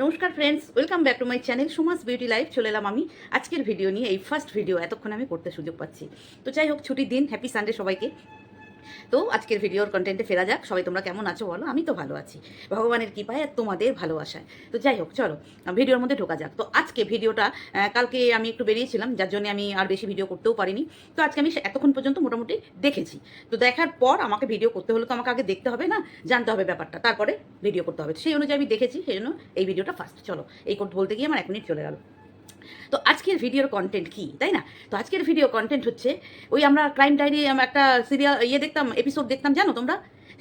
নমস্কার friends welcome back to my channel Suma's beauty life চলে এলাম আমি। আজকের ভিডিও নিয়ে, এই ফার্স্ট ভিডিও এতক্ষণ আমি করতে সুযোগ পাচ্ছি। তো যাই হোক, ছুটির দিন হ্যাপি সানডে সবাইকে। তো আজকের ভিডিওর কন্টেন্টে ফেরা যাক। সবাই তোমরা কেমন আছো বলো? আমি তো ভালো আছি। ভগবানের কৃপায় আর তোমাদের ভালোবাসায়। তো যাই হোক, চলো ভিডিওর মধ্যে ঢোকা যাক। তো আজকে ভিডিওটা কালকে আমি একটু বেরিয়েছিলাম, যার জন্য আমি আর বেশি ভিডিও করতেও পারিনি। তো আজকে আমি এতক্ষণ পর্যন্ত মোটামুটি দেখেছি। তো দেখার পর আমাকে ভিডিও করতে হলে তো আমাকে আগে দেখতে হবে না, জানতে হবে ব্যাপারটা। তারপরে ভিডিও করতে হবে। সেই অনুযায়ী আমি দেখেছি, সেই জন্য এই ভিডিওটা ফার্স্ট চলো, এই করতে বলতে গিয়ে আমার এক মিনিট চলে গেল। তো আজকের ভিডিওর কন্টেন্ট কি, তাই না? তো আজকের ভিডিও কন্টেন্ট হচ্ছে, ওই আমরা ক্রাইম ডায়েরি একটা সিরিয়াল ইয়ে দেখতাম এপিসোড দেখতাম, জানো তোমরা?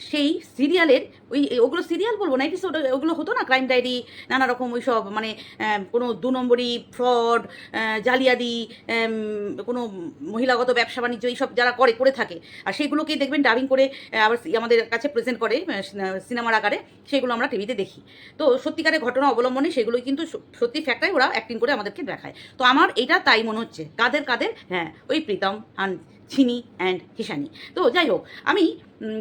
সেই সিরিয়ালের ওই ওগুলো সিরিয়াল বলব না, এপিসোড, ওগুলো হতো না? ক্রাইম ডায়েরি নানা রকম ওই সব মানে কোনো দু নম্বরই ফ্রড জালিয়াতি কোনো মহিলাগত ব্যবসা বাণিজ্য, এইসব যারা করে করে থাকে। আর সেইগুলোকেই দেখবেন ডাবিং করে আবার আমাদের কাছে প্রেজেন্ট করে সিনেমার আকারে সেগুলো আমরা টিভিতে দেখি। তো সত্যিকারের ঘটনা অবলম্বনে সেগুলোই কিন্তু সত্যি ফ্যাক্টরাই ওরা অ্যাক্টিং করে আমাদেরকে দেখায়। তো আমার এটা তাই মনে হচ্ছে, কাদের কাদের? হ্যাঁ ওই প্রীতম অ্যান্ড ছিনি অ্যান্ড হিসানি তো যাই হোক, আমি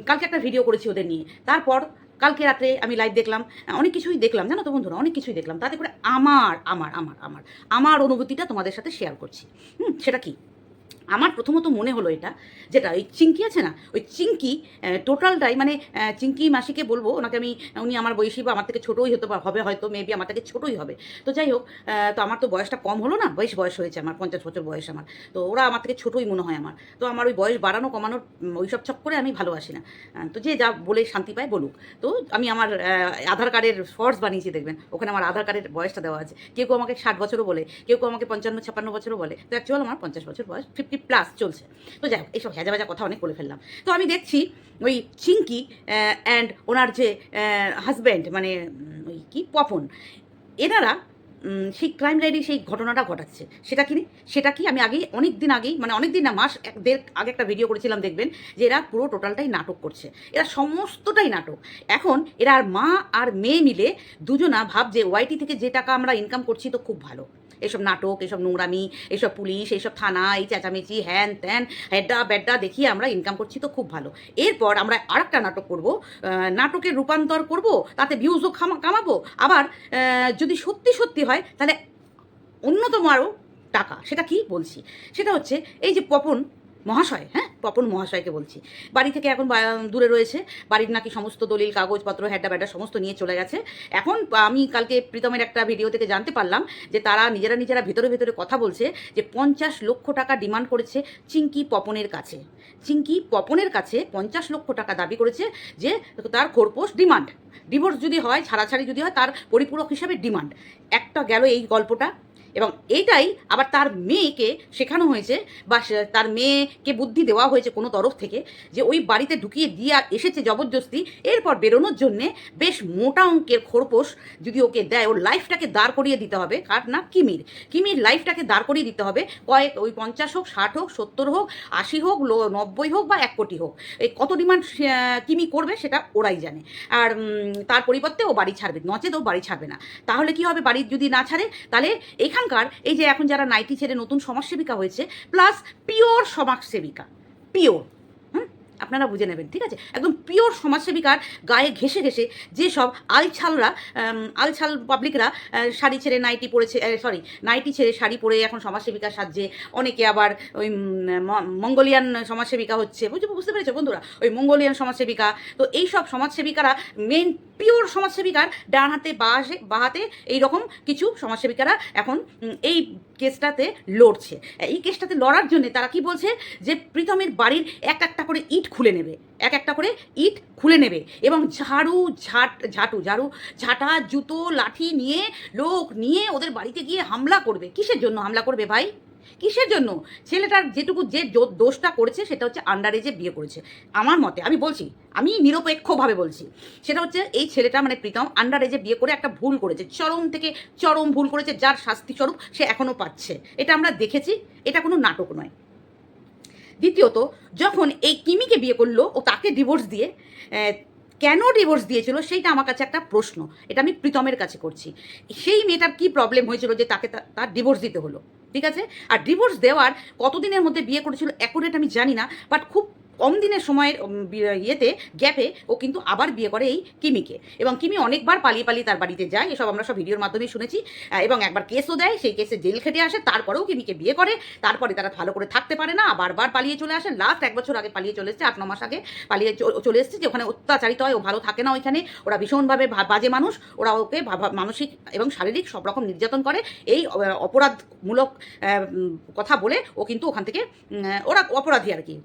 কালকে একটা ভিডিও করেছি ওদের নিয়ে। তারপর কালকে রাত্রে আমি লাইভ দেখলাম। অনেক কিছুই দেখলাম, জানো তো বন্ধুরা? অনেক কিছুই দেখলাম। তাতে করে আমার আমার আমার আমার আমার অনুভূতিটা তোমাদের সাথে শেয়ার করছি। হুম, সেটা কি? আমার প্রথমত মনে হলো এটা, যেটা ওই চিঙ্কি আছে না, ওই চিঙ্কি টোটালটাই মানে চিঙ্কি মাসিকে বলব, ওনাকে আমি, উনি আমার বয়সী বা আমার থেকে ছোটোই হতে হবে হয়তো মেবি আমার থেকে ছোটোই হবে। তো যাই হোক তো আমার তো বয়সটা কম হলো না বয়স বয়স হয়েছে আমার, পঞ্চাশ বছর বয়স আমার। তো ওরা আমার থেকে ছোটোই মনে হয় আমার। তো আমার ওই বয়স বাড়ানো, কমানোর ওইসব চক্করে আমি ভালোবাসি না। তো যে যা বলে শান্তি পায় বলুক। তো আমি আমার আধার কার্ডের ফর্স বানিয়েছি, দেখবেন। ওখানে আমার আধার কার্ডের বয়সটা দেওয়া আছে। কেউ কেউ আমাকে ষাট বছরও বলে, কেউ কেউ আমাকে পঞ্চান্ন, ছাপ্পান্ন বছরও বলে। তো অ্যাকচুয়াল আমার পঞ্চাশ বছর বয়স ফিফটি প্লাস চলছে। তো যাই হোক, এইসব হেজা ভেজা কথা অনেক বলে ফেললাম। তো আমি দেখছি ওই চিঙ্কি অ্যান্ড ওনার যে হাজব্যান্ড মানে ওই কি, পপন, এনারা সেই ক্রাইম ডায়েরি সেই ঘটনাটা ঘটাচ্ছে। সেটা কি সেটা কি? আমি আগেই অনেক দিন আগেই মানে অনেক দিন না, মাস এক, দেড়, আগে একটা ভিডিও করেছিলাম, দেখবেন, যে এরা পুরো টোটালটাই নাটক করছে। এরা সমস্তটাই নাটক। এখন এরা আর মা আর মেয়ে মিলে দুজনা ভাব যে ওয়াইটি থেকে যে টাকা আমরা ইনকাম করছি, তো খুব ভালো। এসব নাটক, এসব নোংরামি, এসব পুলিশ এইসব থানা, এই চেঁচামেচি, হ্যান ত্যান, হেড্ডা বেড্ডা দেখিয়ে আমরা ইনকাম করছি তো খুব ভালো। এরপর আমরা আরেকটা নাটক করব নাটকের রূপান্তর করব, তাতে ভিউজও কামাবো। আবার যদি সত্যি সত্যি হয়, তাহলে অন্যতম আরও টাকা, সেটা কি বলছি? সেটা হচ্ছে, এই যে পপন মহাশয় হ্যাঁ? পপন মহাশয়কে বলছি। বাড়ি থেকে এখন দূরে রয়েছে। বাড়ির নাকি সমস্ত দলিল, কাগজপত্র হ্যাড্ডা ব্যাড্ডা সমস্ত নিয়ে চলে গেছে। এখন আমি কালকে প্রীতমের একটা ভিডিও থেকে জানতে পারলাম যে তারা নিজেরা নিজেরা ভেতরে ভেতরে কথা বলছে যে পঞ্চাশ লক্ষ টাকা ডিমান্ড করেছে চিঙ্কি পপনের কাছে। চিঙ্কি পপনের কাছে পঞ্চাশ লক্ষ টাকা দাবি করেছে যে তার খোরপোশ ডিমান্ড। ডিভোর্স যদি হয়, ছাড়াছাড়ি যদি হয়, তার পরিপূরক হিসাবে ডিমান্ড। একটা গেল এই গল্পটা। এবং এটাই আবার তার মেয়েকে শেখানো হয়েছে বা তার মেয়েকে বুদ্ধি দেওয়া হয়েছে কোনো তরফ থেকে যে ওই বাড়িতে ঢুকিয়ে দিয়ে এসেছে জবরদস্তি। এরপর বেরোনোর জন্যে বেশ মোটা অঙ্কের খোরপোশ যদি ওকে দেয়, ওর লাইফটাকে দাঁড় করিয়ে দিতে হবে। কার না? কিমির। কিমির লাইফটাকে দাঁড় করিয়ে দিতে হবে। কয়েক, ওই পঞ্চাশ হোক, ষাট হোক, সত্তর হোক, আশি হোক নব্বই হোক বা এক কোটি হোক। এই কত ডিমান্ড কিমি করবে সেটা ওরাই জানে। আর তার পরিবর্তে ও বাড়ি ছাড়বে। নচেত ও বাড়ি ছাড়বে না। তাহলে কি হবে? বাড়ি যদি না ছাড়ে, তাহলে এখানকার এই যে এখন যারা নাইটি ছেড়ে নতুন সমাজসেবিকা হয়েছে প্লাস পিওর সমাজসেবিকা পিওর আপনারা বুঝে নেবেন, ঠিক আছে? একদম পিওর সমাজসেবিকার গায়ে ঘেসে ঘেসে যেসব আলছালরা আলছাল পাবলিকরা শাড়ি ছেড়ে নাইটি পরেছে সরি নাইটি ছেড়ে শাড়ি পরে এখন সমাজসেবিকা সাজছে, অনেকে আবার ওই মঙ্গোলিয়ান সমাজসেবিকা হচ্ছে বুঝতে বুঝতে পেরেছ বন্ধুরা? ওই মঙ্গোলিয়ান সমাজসেবিকা, তো এই সব সমাজসেবিকারা মেন পিওর সমাজসেবিকার ডান হাতে বা হাতে এইরকম কিছু সমাজসেবিকারা এখন এই কেসটাতে লড়ছে। এই কেসটাতে লড়ার জন্য তারা কি বলছে? যে প্রীতমের বাড়ির এক একটা করে ইট খুলে নেবে। এক একটা করে ইট খুলে নেবে এবং ঝাড়ু, ঝাট, ঝাটু, ঝাড়ু, ঝাঁটা, জুতো, লাঠি নিয়ে, লোক নিয়ে ওদের বাড়িতে গিয়ে হামলা করবে। কিসের জন্য হামলা করবে ভাই? কিসের জন্য? ছেলেটার যেটুকু যে দোষটা করেছে সেটা হচ্ছে আন্ডার এজে বিয়ে করেছে। আমার মতে, আমি বলছি, আমি নিরপেক্ষভাবে বলছি, সেটা হচ্ছে এই ছেলেটা মানে প্রীতম আন্ডার এজে বিয়ে করে একটা ভুল করেছে, চরম থেকে চরম ভুল করেছে, যার শাস্তি স্বরূপ সে এখনও পাচ্ছে। এটা আমরা দেখেছি, এটা কোনো নাটক নয়। দ্বিতীয়ত, যখন এই কিমিকে বিয়ে করল ও তাকে ডিভোর্স দিয়ে কেন ডিভোর্স দিয়েছিল সেইটা আমার কাছে একটা প্রশ্ন। এটা আমি প্রীতমের কাছে করছি। সেই মেয়েটার কি প্রবলেম হয়েছিল যে তাকে তার ডিভোর্স দিতে হলো? ঠিক আছে? আর ডিভোর্স দেওয়ার কতদিনের মধ্যে বিয়ে করেছিল অ্যাকুরেট আমি জানি না বাট খুব কম দিনের সময়ের ইয়েতে গ্যাপে ও কিন্তু আবার বিয়ে করে এই কিমিকে। এবং কিমি অনেকবার পালিয়ে পালিয়ে তার বাড়িতে যায়, এসব আমরা সব ভিডিওর মাধ্যমে শুনেছি। এবং একবার কেসও দেয়, সেই কেসে জেল খেটে আসে, তারপরেও কিমিকে বিয়ে করে। তারপরে তারা ভালো করে থাকতে পারে না বারবার পালিয়ে চলে আসে। লাস্ট এক বছর আগে পালিয়ে চলে এসেছে, আট, ন মাস আগে পালিয়ে চলে এসেছে যে ওখানে অত্যাচারিত হয়, ও ভালো থাকে না ওইখানে। ওরা ভীষণভাবে বাজে মানুষ। ওরা ওকে মানসিক এবং শারীরিক সব রকম নির্যাতন করে। এই অপরাধমূলক কথা বলে ও কিন্তু ওখান থেকে ওরা অপরাধী আর কি।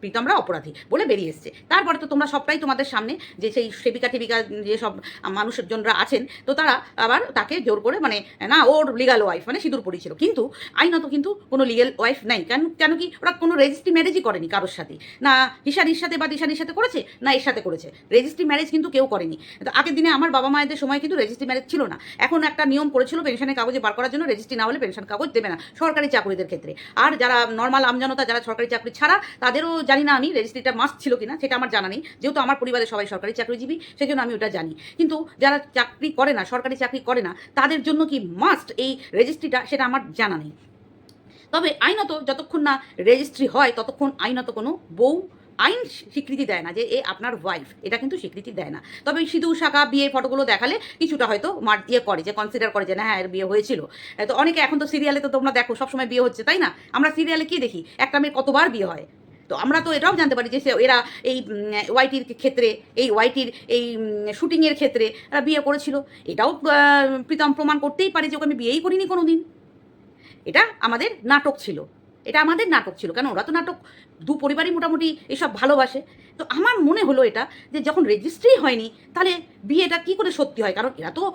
প্রীতমরা অপরাধী বলে বেরিয়ে এসছে। তারপরে তো তোমরা সবটাই তোমাদের সামনে যে সেই সেবিকা টেবিকা যেসব মানুষজনরা আছেন, তো তারা আবার তাকে জোর করে মানে না, ওর লিগাল ওয়াইফ মানে সিঁদুর পড়েছিল কিন্তু আইনত কিন্তু কোনো লিগেল ওয়াইফ নাই। কেন কেন কি ওরা কোনো রেজিস্ট্রি ম্যারেজই করেনি কারোর সাথে। না হিসারির সাথে বা দিশানির সাথে করেছে, না এর সাথে করেছে। রেজিস্ট্রি ম্যারেজ কিন্তু কেউ করেনি। তো আগের দিনে আমার বাবা মায়েদের সময় কিন্তু রেজিস্ট্রি ম্যারেজ ছিল না। এখন একটা নিয়ম করেছিল পেনশনের কাগজে বার করার জন্য রেজিস্ট্রি না হলে পেনশন কাগজ দেবে না সরকারি চাকরিদের ক্ষেত্রে। আর যারা নর্মাল আমজনতা, যারা সরকারি চাকরি ছাড়া, তাদেরও জানি না আমি রেজিস্ট্রিটা মাস্ট ছিল কিনা, সেটা আমার জানা নেই। যেহেতু আমার পরিবারে সবাই সরকারি চাকরিজীবী সেই জন্য আমি ওটা জানি। কিন্তু যারা চাকরি করে না, সরকারি চাকরি করে না, তাদের জন্য কি মাস্ট এই রেজিস্ট্রিটা সেটা আমার জানা নেই। তবে আইনত যতক্ষণ না রেজিস্ট্রি হয়, ততক্ষণ আইনত কোনো বউ আইন স্বীকৃতি দেয় না যে এ আপনার ওয়াইফ এটা কিন্তু স্বীকৃতি দেয় না। তবে সিঁদুর, শাখা, বিয়ে, ফটোগুলো দেখালে কিছুটা হয়তো মার ইয়ে করে যে কনসিডার করে যে, না হ্যাঁ এর বিয়ে হয়েছিল। তো অনেকে এখন তো সিরিয়ালে তো তোমরা দেখো, সবসময় বিয়ে হচ্ছে, তাই না? আমরা সিরিয়ালে কি দেখি? একটা মেয়ে কতবার বিয়ে হয়? তো আমরা তো এটাও জানতে পারি যে সে- এরা এই ওয়াইটির ক্ষেত্রে, এই ওয়াইটির এই শুটিংয়ের ক্ষেত্রে এরা বিয়ে করেছিল। এটাও প্রীতম প্রমাণ করতেই পারে যে ওকে আমি বিয়েই করিনি কোনো দিন এটা আমাদের নাটক ছিল। এটা আমাদের নাটক ছিল, কেন ওরা তো নাটক, দু পরিবারই মোটামুটি এসব ভালোবাসে। তো আমার মনে হলো এটা যে যখন রেজিস্ট্রি হয়নি, তাহলে বিয়েটা কি করে সত্যি হয়? কারণ এরা তো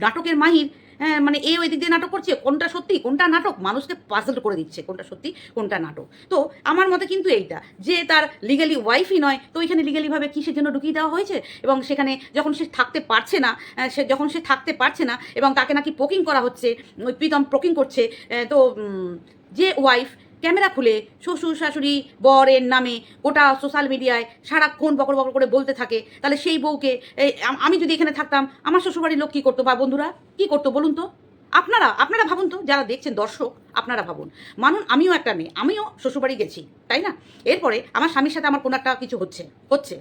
নাটকের মাহির হ্যাঁ, মানে এ ওই দিক দিয়ে নাটক করছে কোনটা সত্যি কোনটা নাটক? মানুষকে পাজল করে দিচ্ছে কোনটা সত্যি কোনটা নাটক। তো আমার মতে কিন্তু এইটা যে তার লিগালি ওয়াইফই নয় তো ওইখানে লিগালিভাবে কিসের জন্য ঢুকিয়ে দেওয়া হয়েছে? এবং সেখানে যখন সে থাকতে পারছে না সে যখন সে থাকতে পারছে না এবং তাকে নাকি পোকিং করা হচ্ছে ওই প্রীতম পোকিং করছে তো যে ওয়াইফ ক্যামেরা খুলে শ্বশুর, শাশুড়ি, বরের নামে গোটা সোশ্যাল মিডিয়ায় সারাক্ষণ বকর বকর করে বলতে থাকে। তাহলে সেই বউকে আমি যদি এখানে থাকতাম, আমার শ্বশুরবাড়ির লোক কী করতো বা বন্ধুরা? কী করতো বলুন তো? আপনারা আপনারা ভাবুন তো, যারা দেখছেন দর্শক, আপনারা ভাবুন। মানুন, আমিও একটা মেয়ে, আমিও শ্বশুরবাড়ি গেছি, তাই না? এরপরে আমার স্বামীর সাথে আমার কোনো একটা কিছু হচ্ছে হচ্ছে।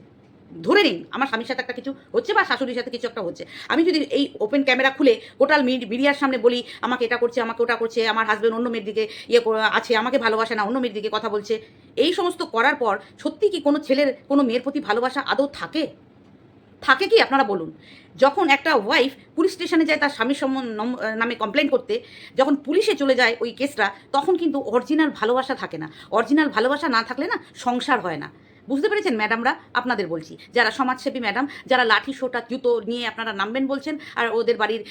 ধরে নিন, আমার স্বামীর সাথে একটা কিছু হচ্ছে বা শাশুড়ির সাথে কিছু একটা হচ্ছে। আমি যদি এই ওপেন ক্যামেরা খুলে গোটাল মিডিয়ার সামনে বলি, আমাকে এটা করছে, আমাকে ওটা করছে, আমার হাজব্যান্ড অন্য মেয়ের দিকে ইয়ে আছে, আমাকে ভালোবাসে না, অন্য মেয়ের দিকে কথা বলছে, এই সমস্ত করার পর সত্যি কি কোনো ছেলের, কোনো মেয়ের প্রতি ভালোবাসা আদৌ থাকে? থাকে কি? আপনারা বলুন। যখন একটা ওয়াইফ পুলিশ স্টেশনে যায় তার স্বামীর নামে কমপ্লেন করতে, যখন পুলিশে চলে যায় ওই কেসটা তখন কিন্তু অরিজিনাল ভালোবাসা থাকে না। অরিজিনাল ভালোবাসা না থাকলে না সংসার হয় না। বুঝতে পেরেছেন ম্যাডামরা আপনাদের বলছি। যারা সমাজসেবী ম্যাডাম যারা লাঠি, সোটা, জুতো নিয়ে আপনারা নামবেন বলছেন, আর ওদের বাড়ির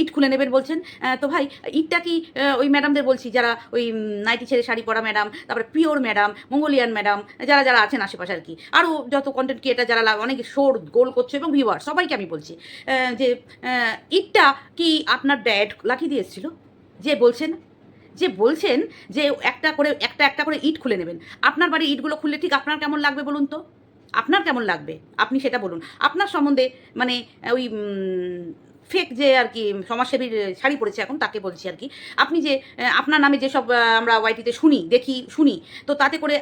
ইট খুলে নেবেন বলছেন তো ভাই, ইটটা কি ওই ম্যাডামদের বলছি, যারা ওই নাইটি ছেড়ে শাড়ি পরা ম্যাডাম তারপরে পিওর ম্যাডাম মঙ্গোলিয়ান ম্যাডাম যারা যারা আছেন আশেপাশে আর কি। আরও যত কন্টেন্ট ক্রিয়েটার যারা অনেক শোর গোল করছে এবং ভিউয়ার সবাইকে আমি বলছি যে ইটটা কি আপনার ড্যাড লাঠি দিয়ে এসেছিল? যে বলছেন যে বলছেন যে একটা করে, একটা একটা করে ইট খুলে নেবেন। আপনার বাড়ি ইটগুলো খুললে ঠিক আপনার কেমন লাগবে বলুন তো? আপনার কেমন লাগবে? আপনি সেটা বলুন। আপনার সম্বন্ধে মানে ওই ফেক যে আর কি সমাজসেবীর শাড়ি পরেছে এখন, তাকে বলছি আর কি। আপনি যে আপনার নামে যেসব আমরা ওয়াইটিতে শুনি, দেখি, শুনি, তো তাতে করে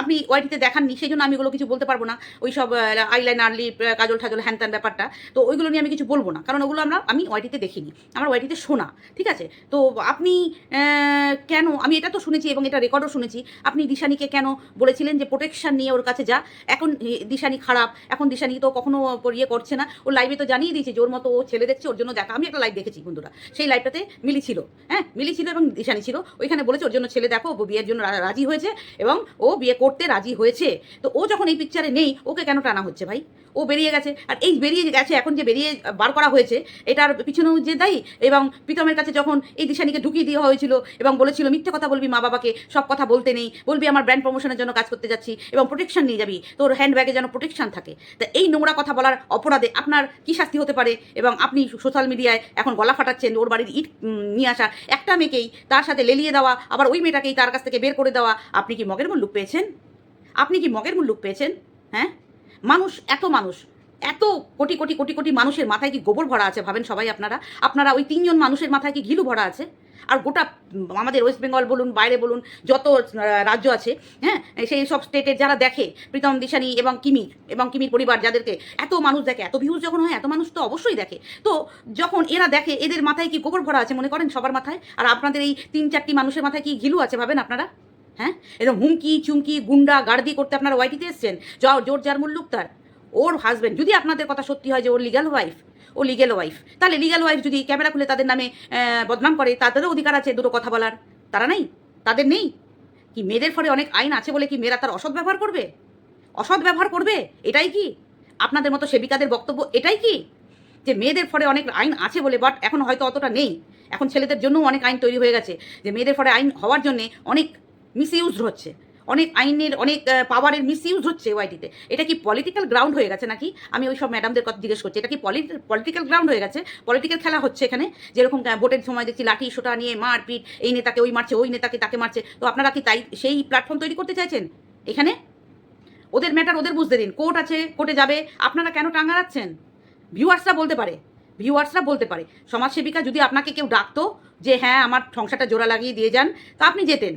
আপনি ওয়াইটিতে দেখাননি সেই জন্য আমি ওগুলো কিছু বলতে পারব না। ওই সব আইলাইনার লিপ কাজল ঠাজল, হ্যান ত্যান ব্যাপারটা, তো ওইগুলো নিয়ে আমি কিছু বলব না। কারণ ওগুলো আমরা, আমি ওয়াইটিতে দেখিনি। আমার ওয়াইটিতে শোনা, ঠিক আছে? তো আপনি কেন, আমি এটা তো শুনেছি এবং এটা রেকর্ডও শুনেছি, আপনি দিশানিকে কেন বলেছিলেন যে প্রোটেকশন নিয়ে ওর কাছে যা, এখন দিশানি খারাপ, এখন দিশানি তো কখনো ইয়ে করছে না, ও লাইভে তো জানিয়ে দিয়েছে যে ওর মতো ও ছেলে দেখছে, ওর জন্য দেখা, আমি একটা লাইভ দেখেছি বন্ধুরা। সেই লাইভটাতে মিলি ছিল হ্যাঁ? মিলি ছিল এবং দিশানি ছিল। ওইখানে বলেছে, ওর জন্য ছেলে দেখো, ও বিয়ের জন্য রাজি হয়েছে এবং ও বিয়ে করতে রাজি হয়েছে। তো ও যখন এই পিকচারে নেই, ওকে কেন টানা হচ্ছে ভাই? ও বেরিয়ে গেছে। আর এই বেরিয়ে গেছে, এখন যে বেরিয়ে বার করা হয়েছে, এটার পিছনেও যে দায়ী এবং প্রীতমের কাছে যখন এই দিশানিকে ঢুকিয়ে দেওয়া হয়েছিল এবং বলেছিল, মিথ্যে কথা বলবি মা বাবাকে, সব কথা বলতে নেই, বলবি আমার ব্র্যান্ড প্রমোশনের জন্য কাজ করতে যাচ্ছি এবং প্রোটেকশন নিয়ে যাবি, তোর হ্যান্ড ব্যাগে যেন প্রোটেকশন থাকে। তা এই নোংরা কথা বলার অপরাধে আপনার কি শাস্তি হতে পারে এবং আপনি সোশ্যাল মিডিয়ায় এখন গলা ফাটাচ্ছেন, ওর বাড়ির ইট নিয়ে আসা একটা মেয়েকেই তার সাথে লেলিয়ে দেওয়া, আবার ওই মেয়েটাকেই তার কাছ থেকে বের করে দেওয়া। আপনি কি মগের মুল্লুক পেয়েছেন? আপনি কি মগের মুল্লুক পেয়েছেন? হ্যাঁ? মানুষ, এত মানুষ, এত কোটি কোটি কোটি কোটি মানুষের মাথায় কি গোবর ভরা আছে ভাবেন সবাই আপনারা? আপনারা ওই তিনজন মানুষের মাথায় কি ঘিলু ভরা আছে? আর গোটা আমাদের ওয়েস্ট বেঙ্গল বলুন, বাইরে বলুন, যত রাজ্য আছে হ্যাঁ সেই সব স্টেটের যারা দেখে, প্রীতম দিশানি এবং কিমির এবং কিমির পরিবার যাদেরকে, এত মানুষ দেখে, এত ভিউজ যখন হয়, এত মানুষ তো অবশ্যই দেখে। তো যখন এরা দেখে, এদের মাথায় কি গোবর ভরা আছে মনে করেন সবার মাথায়? আর আপনাদের এই তিন চারটি মানুষের মাথায় কি ঘিলু আছে ভাবেন আপনারা? হ্যাঁ এরকম হুমকি, চুমকি, গুন্ডা, গার্দি করতে আপনারা ওয়াইটিতে এসছেন জোর জার মুল্লুক তার, ওর হাজব্যান্ড যদি আপনাদের কথা সত্যি হয় যে ওর লিগাল ওয়াইফ ও লিগেল ওয়াইফ তাহলে লিগাল ওয়াইফ যদি ক্যামেরা খুলে তাদের নামে বদনাম করে, তাদেরও অধিকার আছে দুটো কথা বলার। তারা নেই, তাদের নেই। কি মেয়েদের ফলে অনেক আইন আছে বলে কি মেয়েরা তার অসৎ ব্যবহার করবে? অসৎ ব্যবহার করবে? এটাই কি? আপনাদের মতো সেবিকাদের বক্তব্য এটাই কি? যে মেয়েদের ফলে অনেক আইন আছে বলে বাট এখন হয়তো অতটা নেই। এখন ছেলেদের জন্যও অনেক আইন তৈরি হয়ে গেছে। যে মেয়েদের ফলে আইন হওয়ার জন্যে অনেক মিসইউজ হচ্ছে। অনেক আইনের, অনেক পাওয়ারের মিসইউজ হচ্ছে ওয়াইটিতে এটা কি পলিটিক্যাল গ্রাউন্ড হয়ে গেছে নাকি? আমি ওই সব ম্যাডামদের কথা জিজ্ঞেস করছি। এটা কি পলিটিক্যাল গ্রাউন্ড হয়ে গেছে? পলিটিক্যাল খেলা হচ্ছে এখানে? যেরকম ভোটের সময় দেখছি লাঠি সোটা নিয়ে মারপিট, এই নেতাকে ওই মারছে, ওই নেতাকে তাকে মারছে। তো আপনারা কি তাই, সেই প্ল্যাটফর্ম তৈরি করতে চাইছেন? এখানে? ওদের ম্যাটার ওদের বুঝতে দিন। কোর্ট আছে কোর্টে যাবে। আপনারা কেন টাঙ্গারাচ্ছেন ভিউয়ার্সরা বলতে পারে। ভিউয়ার্সরা বলতে পারে। সমাজসেবিকা যদি আপনাকে কেউ ডাকতো যে হ্যাঁ আমার সংসারটা জোড়া লাগিয়ে দিয়ে যান, তা আপনি যেতেন।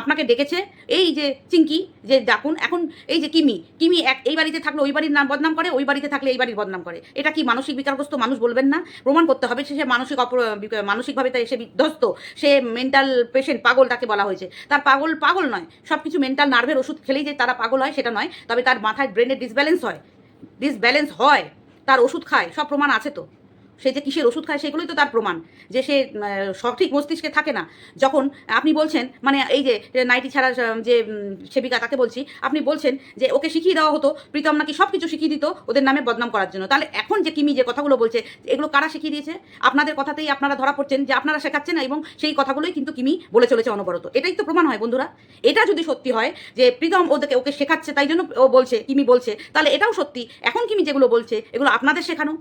আপনাকে ডেকেছে, এই যে চিঙ্কি যে ডাকুন, এখন এই যে কিমি কিমি এক, এই বাড়িতে থাকলে ওই বাড়ির নাম বদনাম করে, ওই বাড়িতে থাকলে এই বাড়ির বদনাম করে। এটা কি মানসিক বিকারগ্রস্ত মানুষ বলবেন না? প্রমাণ করতে হবে সে মানসিক অপর, মানসিকভাবে তাই সে বিধ্বস্ত, সে মেন্টাল পেশেন্ট পাগল তাকে বলা হয়েছে। তার পাগল পাগল নয় সব কিছু মেন্টাল নার্ভের ওষুধ খেলেই যে তারা পাগল হয় সেটা নয়, তবে তার মাথায় ব্রেনের ডিসব্যালেন্স হয়। ডিসব্যালেন্স হয়, তার ওষুধ খায়, সব প্রমাণ আছে তো। সে যে কিসের ওষুধ খায় সেগুলোই তো তার প্রমাণ, যে সে সঠিক মস্তিষ্কে থাকে না। যখন আপনি বলছেন মানে এই যে নাইটি ছাড়া যে সেবিকা, তাকে বলছি, আপনি বলছেন যে ওকে শিখিয়ে দেওয়া হতো, প্রীতম নাকি সব কিছু শিখিয়ে দিত ওদের নামে বদনাম করার জন্য। তাহলে এখন যে কিমি যে কথাগুলো বলছে, এগুলো কারা শিখিয়ে দিয়েছে? আপনাদের কথাতেই আপনারা ধরা পড়ছেন যে আপনারা শেখাচ্ছেন এবং সেই কথাগুলোই কিন্তু কিমি বলে চলেছে অনবরত। এটাই তো প্রমাণ হয়, বন্ধুরা। এটা যদি সত্যি হয় যে প্রীতম ওদেরকে, ওকে শেখাচ্ছে, তাই জন্য ও বলছে, কিমি বলছে, তাহলে এটাও সত্যি। এখন কিমি যেগুলো বলছে, এগুলো আপনাদের শেখানো।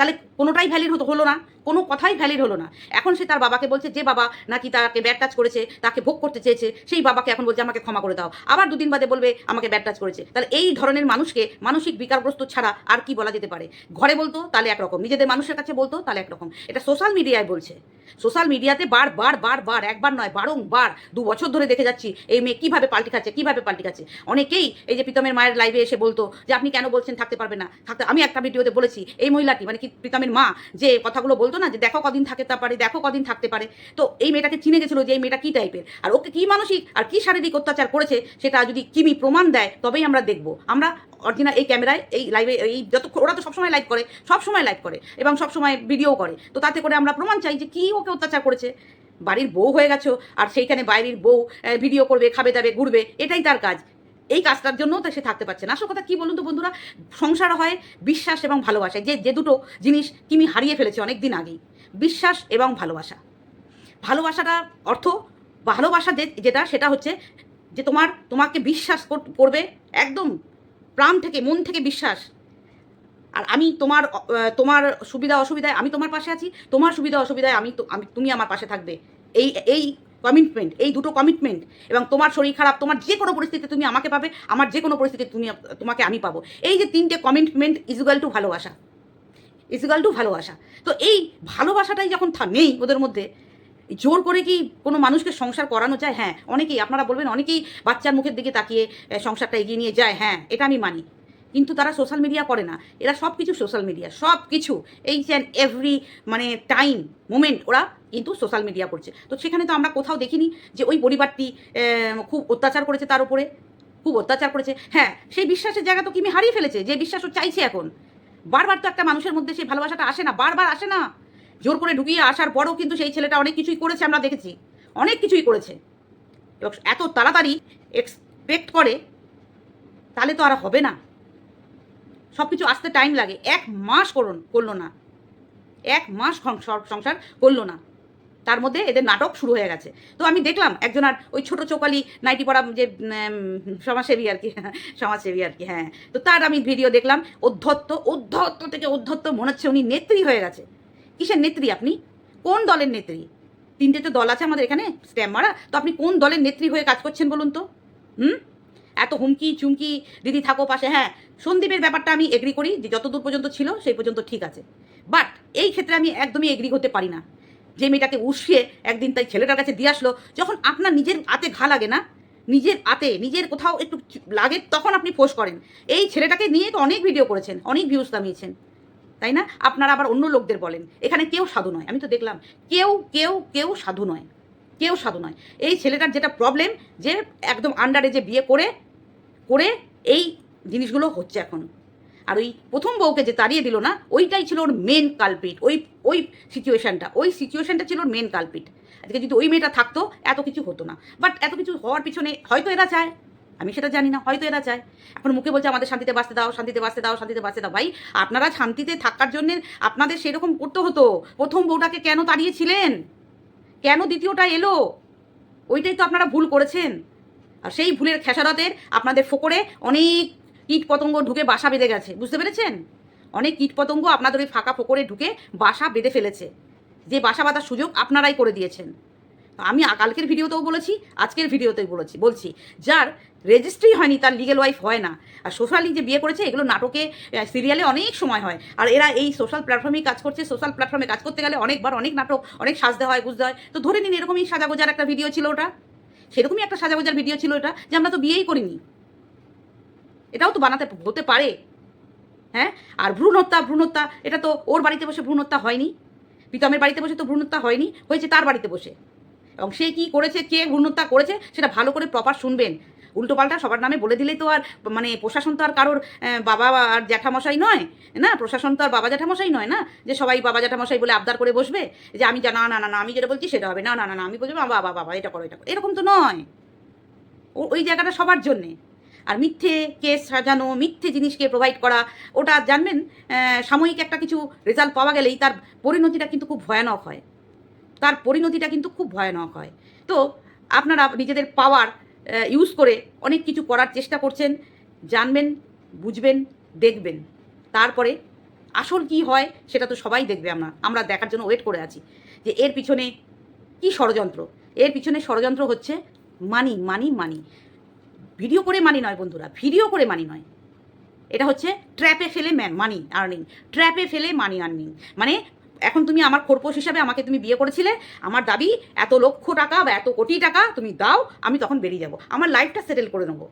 তাহলে কোনোটাই ভ্যালিড হতো হলো না। কোনো কথাই ভ্যালিড হলো না। এখন সে তার বাবাকে বলছে, যে বাবা নাকি তাকে ব্যাট টাচ করেছে, তাকে ভোগ করতে চেয়েছে, সেই বাবাকে এখন বলছে, আমাকে ক্ষমা করে দাও। আবার দুদিন বাদে বলবে, আমাকে ব্যাট টাচ করেছে। তাহলে এই ধরনের মানুষকে মানসিক বিকারগ্রস্ত ছাড়া আর কি বলা যেতে পারে? ঘরে বলতো, তাহলে একরকম। নিজেদের মানুষের কাছে বলতো, তাহলে একরকম। এটা সোশ্যাল মিডিয়ায় বলছে। সোশ্যাল মিডিয়াতে বার বার বার বার, একবার নয়, বারংবার দু বছর ধরে দেখে যাচ্ছি, এই মেয়ে কীভাবে পাল্টি খাচ্ছে, কীভাবে পাল্টি খাচ্ছে। অনেকেই এই যে প্রীতমের মায়ের লাইভে এসে বলতো যে, আপনি কেন বলছেন থাকতে পারবে না? থাকতে আমি একটা ভিডিওতে বলেছি, এই মহিলাটি মানে কি প্রীতমের মা, যে কথাগুলো বলতো না যে দেখো কদিন থাকতে পারে, দেখো কদিন থাকতে পারে। তো এই মেয়েটাকে চিনে গেছিল যে এই মেয়েটা কী টাইপের আর ওকে কী মানসিক আর কী শারীরিক অত্যাচার করেছে সেটা যদি কিমি প্রমাণ দেয়, তবেই আমরা দেখব। আমরা অরিজিনাল এই ক্যামেরায়, এই লাইভে এই যত, ওরা তো সবসময় লাইভ করে, সবসময় লাইভ করে এবং সবসময় ভিডিও করে। তো তাতে করে আমরা প্রমাণ চাই যে কী ওকে অত্যাচার করেছে। বাড়ির বউ হয়ে গেছো, আর সেইখানে বাইরের বউ ভিডিও করবে, খাবে, দাবে, ঘুরবে, এটাই তার কাজ। এই কাজটার জন্যও তো সে থাকতে পারছে না। আসল কথা কী বলুন তো বন্ধুরা? সংসার হয় বিশ্বাস এবং ভালোবাসায় যে যে দুটো জিনিস কিমি হারিয়ে ফেলেছে অনেক দিন আগেই, বিশ্বাস এবং ভালোবাসা। ভালোবাসাটা অর্থ, ভালোবাসা যে, যেটা, সেটা হচ্ছে যে তোমার, তোমাকে বিশ্বাস কর- করবে একদম প্রাণ থেকে, মন থেকে বিশ্বাস। আর আমি তোমার তোমার সুবিধা অসুবিধায় আমি তোমার পাশে আছি, তোমার সুবিধা অসুবিধায় আমি আমি, তুমি আমার পাশে থাকবে। এই এই কমিটমেন্ট এই দুটো কমিটমেন্ট এবং তোমার শরীর খারাপ, তোমার যে কোনো পরিস্থিতিতে তুমি আমাকে পাবে, আমার যে কোনো পরিস্থিতিতে তুমি, তোমাকে আমি পাবো। এই যে তিনটে কমিটমেন্ট ইজুগাল টু ভালোবাসা ইজুগাল টু ভালোবাসা। তো এই ভালোবাসাটাই যখন নেই ওদের মধ্যে, জোর করে কি কোনো মানুষকে সংসার করানো যায়? হ্যাঁ অনেকেই, আপনারা বলবেন, অনেকেই বাচ্চার মুখের দিকে তাকিয়ে সংসারটা এগিয়ে নিয়ে যায়। হ্যাঁ এটা আমি মানি। কিন্তু তারা সোশ্যাল মিডিয়া করে না। এরা সব কিছু সোশ্যাল মিডিয়া সব কিছু এইচ অ্যান্ড এভরি মানে টাইম মোমেন্ট ওরা কিন্তু সোশ্যাল মিডিয়া করছে। তো সেখানে তো আমরা কোথাও দেখিনি যে ওই পরিবারটি খুব অত্যাচার করেছে তার উপরে। খুব অত্যাচার করেছে। হ্যাঁ সেই বিশ্বাসের জায়গা তো কিমি হারিয়ে ফেলেছে, যে বিশ্বাস চাইছে এখন। বারবার তো একটা মানুষের মধ্যে সেই ভালোবাসাটা আসে না, বারবার আসে না। জোর করে ঢুকিয়ে আসার পরও কিন্তু সেই ছেলেটা অনেক কিছুই করেছে আমরা দেখেছি। অনেক কিছুই করেছে। এবং এত তাড়াতাড়ি এক্সপেক্ট করে, তাহলে তো আর হবে না। সব কিছু আসতে টাইম লাগে। এক মাস করুন, করল না। এক মাস সংসার করল না। তার মধ্যে এদের নাটক শুরু হয়ে গেছে। তো আমি দেখলাম একজন আর ওই ছোট চোকালি নাইটি পড়া যে সমাজসেবী আর কি, সমাজসেবী আর কি হ্যাঁ। তো তার আমি ভিডিও দেখলাম, অধ্যত্ত অধ্যত্ত থেকে অধ্যত্ত মনে হচ্ছে উনি নেত্রী হয়ে গেছে। কিসের নেত্রী আপনি? কোন দলের নেত্রী? তিনটে তো দল আছে আমাদের এখানে, স্ট্যাম্প মারা। তো আপনি কোন দলের নেত্রী হয়ে কাজ করছেন বলুন তো? হুম? এত হুমকি, চুমকি, দিদি থাকো পাশে হ্যাঁ সন্দীপের ব্যাপারটা আমি এগ্রি করি যে যতদূর পর্যন্ত ছিল সেই পর্যন্ত ঠিক আছে। বাট এই ক্ষেত্রে আমি একদমই এগ্রি হতে পারি না। যে মেয়েটাকে উসিয়ে একদিন তাই ছেলেটার কাছে দিয়ে আসলো, যখন আপনার নিজের হাতে ঘা লাগে না, নিজের হাতে নিজের কোথাও একটু লাগে, তখন আপনি ফোর্স করেন। এই ছেলেটাকে নিয়ে তো অনেক ভিডিও করেছেন, অনেক ভিউজ কামিয়েছেন তাই না? আপনারা আবার অন্য লোকদের বলেন, এখানে কেউ সাধু নয়, আমি তো দেখলাম, কেউ কেউ কেউ সাধু নয়, কেউ সাধু নয়। এই ছেলেটার যেটা প্রবলেম যে একদম আন্ডারে যে বিয়ে করে করে এই জিনিসগুলো হচ্ছে এখন। আর ওই প্রথম বউকে যে তাড়িয়ে দিল না, ওইটাই ছিল ওর মেন কালপিট ওই ওই সিচুয়েশানটা ওই সিচুয়েশানটা ছিল ওর মেন কালপিট আজকে যদি ওই মেয়েটা থাকতো, এত কিছু হতো না। বাট এত কিছু হওয়ার পিছনে হয়তো এরা চায়। আমি সেটা জানি না, হয়তো এরা চায়। এখন মুখে বলছে, আমাদের শান্তিতে বাঁচতে দাও, শান্তিতে বাঁচতে দাও, শান্তিতে বাঁচতে দাও। ভাই, আপনারা শান্তিতে থাকার জন্য আপনাদের সেরকম করতে হতো। প্রথম বউটাকে কেন তাড়িয়েছিলেন? কেন দ্বিতীয়টা এলো? ওইটাই তো আপনারা ভুল করেছেন। আর সেই ভুলের খেসারতের আপনাদের ফোকরে অনেক কীট পতঙ্গ ঢুকে বাসা বেঁধে গেছে। বুঝতে পেরেছেন? অনেক কীট পতঙ্গ আপনাদের ওই ফাঁকা ফোকরে ঢুকে বাসা বেঁধে ফেলেছে। যে বাসা বাঁধার সুযোগ আপনারাই করে দিয়েছেন। আমি কালকের ভিডিওতেও বলেছি, আজকের ভিডিওতেও বলেছি। বলছি, যার রেজিস্ট্রি হয়নি, তার লিগেল ওয়াইফ হয় না। আর সোশ্যালি যে বিয়ে করেছে, এগুলো নাটকে সিরিয়ালে অনেক সময় হয়। আর এরা এই সোশ্যাল প্ল্যাটফর্মেই কাজ করছে সোশ্যাল প্ল্যাটফর্মে কাজ করতে গেলে অনেকবার অনেক নাটক, অনেক সাজতে হয়, বুঝতে হয়। তো ধরে নিন, এরকমই সাজাগোজার একটা ভিডিও ছিল ওটা। সেরকমই একটা সাজাগোজার ভিডিও ছিল এটা, যে আমরা তো বিয়েই করিনি। এটাও তো বানাতে হতে পারে। হ্যাঁ? আর ভ্রূণ হত্যা ভ্রূণ হত্যা এটা তো ওর বাড়িতে বসে ভ্রূণ হত্যা হয়নি। প্রীতমের বাড়িতে বসে তো ভ্রূণ হত্যা হয়নি, হয়েছে তার বাড়িতে বসে। এবং সে কী করেছে, কে ভ্রূণ হত্যা করেছে, সেটা ভালো করে প্রপার শুনবেন। উল্টোপাল্টা সবার নামে বলে দিলেই তো আর মানে প্রশাসন তো আর কারোর বাবা আর জ্যাঠামশাই নয়, না? প্রশাসন তো আর বাবা জ্যাঠামশাই নয় না? যে সবাই বাবা জ্যাঠামশাই বলে আবদার করে বসবে, যে আমি না না না না, আমি যেটা বলছি সেটা হবে, না না না না, আমি বলছি বাবা বাবা বাবা, এটা করো এটা করো, এরকম তো নয়। ওই জায়গাটা সবার জন্যে। আর মিথ্যে কেস সাজানো, মিথ্যে জিনিসকে প্রোভাইড করা, ওটা জানবেন সাময়িক একটা কিছু রেজাল্ট পাওয়া গেলেই তার পরিণতিটা কিন্তু খুব ভয়ানক হয়। তার পরিণতিটা কিন্তু খুব ভয়ানক হয়। তো আপনারা নিজেদের পাওয়ার ইউজ করে অনেক কিছু করার চেষ্টা করছেন, জানবেন, বুঝবেন, দেখবেন। তারপরে আসল কি হয় সেটা তো সবাই দেখবে আমরা আমরা দেখার জন্য ওয়েট করে আছি যে এর পিছনে কি ষড়যন্ত্র। এর পিছনে ষড়যন্ত্র হচ্ছে মানি মানি মানি ভিডিও করে মানি নয় বন্ধুরা ভিডিও করে মানি নয়। এটা হচ্ছে ট্র্যাপে ফেলে মানি আর্নিং ট্র্যাপে ফেলে মানি আর্নিং মানে এখন তুমি আমার খোরপোশ হিসাবে আমাকে তুমি বিয়ে করেছিলে, আমার দাবি এত লক্ষ টাকা বা এত কোটি টাকা তুমি দাও, আমি তখন বেরিয়ে যাব। আমার লাইফটা সেটেল করে নেব।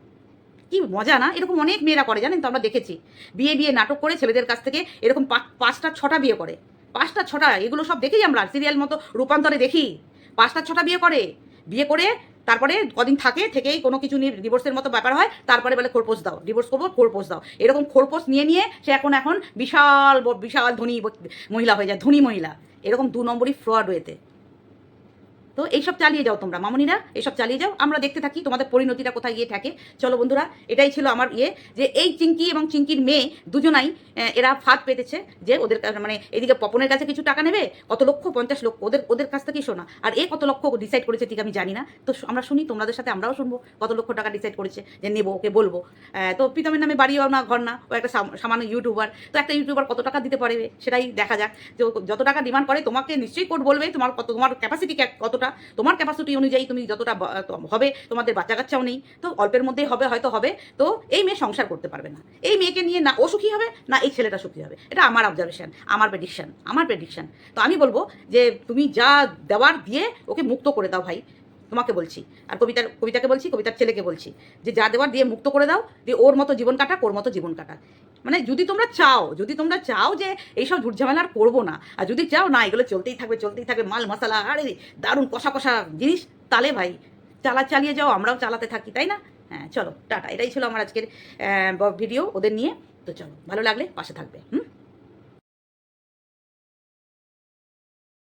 কি মজা না? এরকম অনেক মেয়েরা করে, জানেন তো, আমরা দেখেছি। বিয়ে বিয়ে নাটক করে ছেলেদের কাছ থেকে এরকম পাঁচ- পাঁচটা, ছটা বিয়ে করে। পাঁচটা, ছটা, এগুলো সব দেখেই আমরা। সিরিয়াল মতো রূপান্তরে দেখি। পাঁচটা, ছটা বিয়ে করে। বিয়ে করে তারপরে কদিন থাকে, থেকেই কোনো কিছু নিয়ে ডিভোর্সের মতো ব্যাপার হয়, তারপরে বলে খোরপোষ দাও ডিভোর্স করব খোরপোষ দাও। এরকম খোরপোষ নিয়ে নিয়ে সে এখন এখন বিশাল বিশাল ধনী মহিলা হয়ে যায়, ধনী মহিলা। এরকম দু নম্বরই ফ্রড হয়েতে তো এইসব চালিয়ে যাও তোমরা, মামনিরা, এইসব চালিয়ে যাও। আমরা দেখতে থাকি তোমাদের পরিণতিটা কোথায় গিয়ে থাকে। চলো বন্ধুরা, এটাই ছিল আমার ইয়ে যে এই চিঙ্কি এবং চিঙ্কির মেয়ে দুজনাই এরা ফাঁদ পেতেছে যে ওদের মানে এদিকে পপনের কাছে কিছু টাকা নেবে? কত লক্ষ? পঞ্চাশ লক্ষ? ওদের ওদের কাছ থেকেই শোনা। আর এ কত লক্ষ ডিসাইড করেছে ঠিক আমি জানি না। তো আমরা শুনি, তোমাদের সাথে আমরাও শুনব কত লক্ষ টাকা ডিসাইড করেছে যে নেব, ওকে বলব। তো প্রীতমের নামে বাড়িও না, ঘর না, ও একটা সাম- সামান্য ইউটিউবার। তো একটা ইউটিউবার কত টাকা দিতে পারবে সেটাই দেখা যাক। যে যত টাকা ডিমান্ড করে, তোমাকে নিশ্চয়ই কোর্ট বলবে তোমার কত, তোমার ক্যাপাসিটি কতটা তোমার ক্যাপাসিটি অনুযায়ী তুমি যতটা হবে, তোমাদের বাচ্চা কাচ্চাও নেই, তো অল্পের মধ্যেই হবে, হয়তো হবে, তো এই মেয়ে সংসার করতে পারবে না। এই মেয়েকে নিয়ে না ও সুখী হবে, না এই ছেলেটা সুখী হবে। এটা আমার অবজারভেশন আমার প্রেডিকশন আমার প্রেডিকশন তো আমি বলব যে তুমি যা দেওয়ার দিয়ে ওকে মুক্ত করে দাও ভাই, তোমাকে বলছি। আর কবিতার, কবিতাকে বলছি, কবিতার ছেলেকে বলছি যে যা দেওয়ার দিয়ে মুক্ত করে দাও দিয়ে ওর মতো জীবন কাটাক, ওর মতো জীবন কাটাক। মানে যদি তোমরা চাও, যদি তোমরা চাও যে এইসব ঝুটঝামেলা আর করব না, আর যদি চাও না, এগুলো চলতেই থাকবে চলতেই থাকবে, মাল মশলা, আরে দারুণ কষা কষা জিনিস, তালে ভাই, চালা চালিয়ে যাও, আমরাও চালাতে থাকি, তাই না? হ্যাঁ চলো, টাটা, এটাই ছিল আমার আজকের ভিডিও ওদের নিয়ে, তো চলো, ভালো লাগলে পাশে থাকবে, হুম?